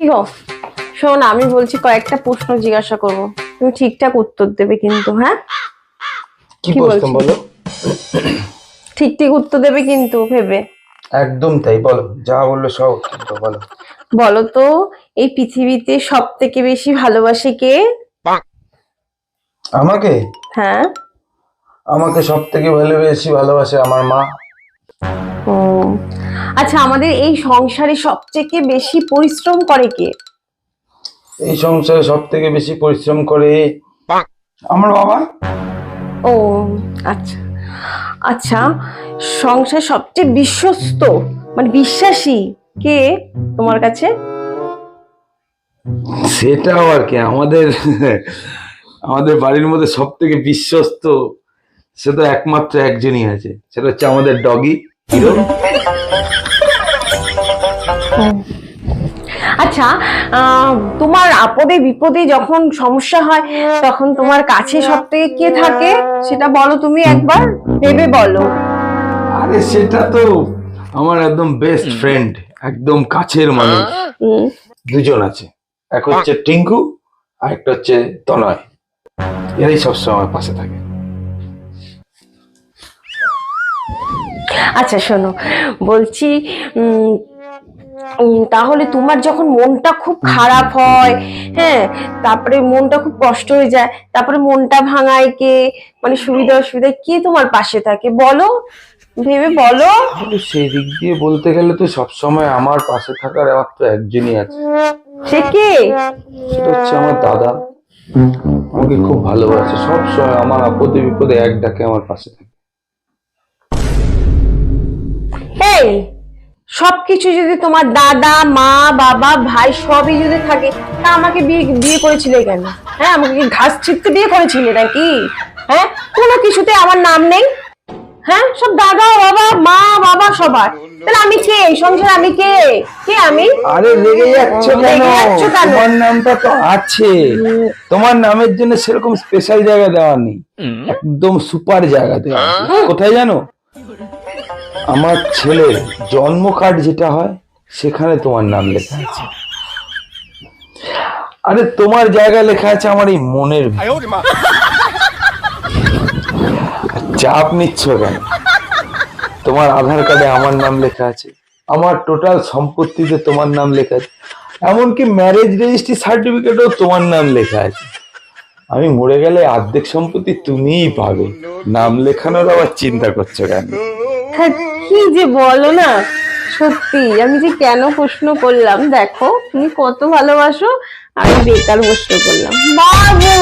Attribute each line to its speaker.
Speaker 1: কি গো শোন আমি বলছি কয়েকটা প্রশ্ন জিজ্ঞাসা করব। তুমি ঠিকঠাক উত্তর দেবে কিন্তু হ্যাঁ?
Speaker 2: কি প্রশ্ন বলো
Speaker 1: ঠিক ঠিক উত্তর দেবে কিন্তু ভেবে।
Speaker 2: একদম তাই বলো। যা বলল সব উত্তর বলো।
Speaker 1: বলো তো এই পৃথিবীতে সব থেকে বেশি ভালোবাসে কে?
Speaker 2: আমাকে?
Speaker 1: হ্যাঁ।
Speaker 2: আমাকে সব থেকে ভালোবেসি ভালোবাসে আমার মা।
Speaker 1: ও আচ্ছা আমাদের এই সংসারে সবথেকে বেশি পরিশ্রম করে কে?
Speaker 2: এই সংসারে সব থেকে বেশি পরিশ্রম করে আমার বাবা?
Speaker 1: ও আচ্ছা। আচ্ছা সংসার সবচেয়ে বিশ্বস্ত মানে বিশ্বাসী কে তোমার কাছে?
Speaker 2: সেটাও আর কি আমাদের আমাদের বাড়ির মধ্যে সব থেকে বিশ্বস্ত সে তো একমাত্র একজনই আছে সেটা হচ্ছে আমাদের ডগি হিরো
Speaker 1: আচ্ছা তোমার আপদে বিপদে যখন সমস্যা হয় তখন তোমার কাছে সব থেকে কে থাকে? সেটা বলো তুমি একবার ভেবে বলো।
Speaker 2: আরে সেটা তো আমার একদম বেস্ট ফ্রেন্ড একদম কাছের মানুষ। দুজন আছে। এক হচ্ছে টিঙ্কু আর একটা হচ্ছে তনয়। এরাই সবসময় আমার পাশে থাকে।
Speaker 1: আচ্ছা শোনো। বলছি তাহলে তোমার যখন মনটা খুব খারাপ হয় হ্যাঁ তারপরে মনটা খুব কষ্ট হয়ে যায় তারপরে মনটা ভাঙায় কে? মানে সুবিধা অসুবিধা কে তোমার পাশে থাকে? বলো ভেবে বলো।
Speaker 2: সেই দিক দিয়ে বলতে গেলে তো সবসময় আমার পাশে থাকার মাত্র একজনই আছে।
Speaker 1: সে কে?
Speaker 2: সেটা হচ্ছে আমার দাদা। আমাকে খুব ভালোবাসে। সব সময় আমার আপদে বিপদে এক ডাকে আমার পাশে থাকে।
Speaker 1: এই সবকিছু যদি তোমার দাদা মা বাবা ভাই সবই যদি থাকে তা আমাকে বিয়ে বিয়ে করেছিলে কেন? হ্যাঁ আমাকে কি ঘাস ছিটতে বিয়ে করেছিলে নাকি? হ্যাঁ কোনো কিছুতে আমার নাম নেই। হ্যাঁ সব দাদা বাবা মা বাবা সবার। তাহলে আমি কে? এই সংসার আমি কে? কে আমি?
Speaker 2: আরে লেগে যাচ্ছ কেন? তোমার নামটা তো আছে। তোমার নামের জন্য সেরকম স্পেশাল জায়গা দেওয়া নেই। একদম সুপার জায়গা দেওয়া আছে। কোথায় জানো? আমার ছেলের জন্ম কার্ড যেটা হয় সেখানে তোমার নাম লেখা আছে। আরে তোমার জায়গা লেখা আছে আমার এই মনের চাপ নিচ্ছ কেন? তোমার আধার কার্ডে আমার নাম লেখা আছে। আমার টোটাল সম্পত্তিতে তোমার নাম লেখা আছে। এমনকি ম্যারেজ রেজিস্ট্রি সার্টিফিকেটও তোমার নাম লেখা আছে। আমি মরে গেলে অর্ধেক সম্পত্তি তুমিই পাবে। নাম লেখানোর আবার চিন্তা করছ কেন?
Speaker 1: হ্যাঁ, কি যে বলো না? সত্যি, আমি যে কেন প্রশ্ন করলাম, দেখো, তুমি কত ভালোবাসো, আমি বেকার প্রশ্ন করলাম। বাবু!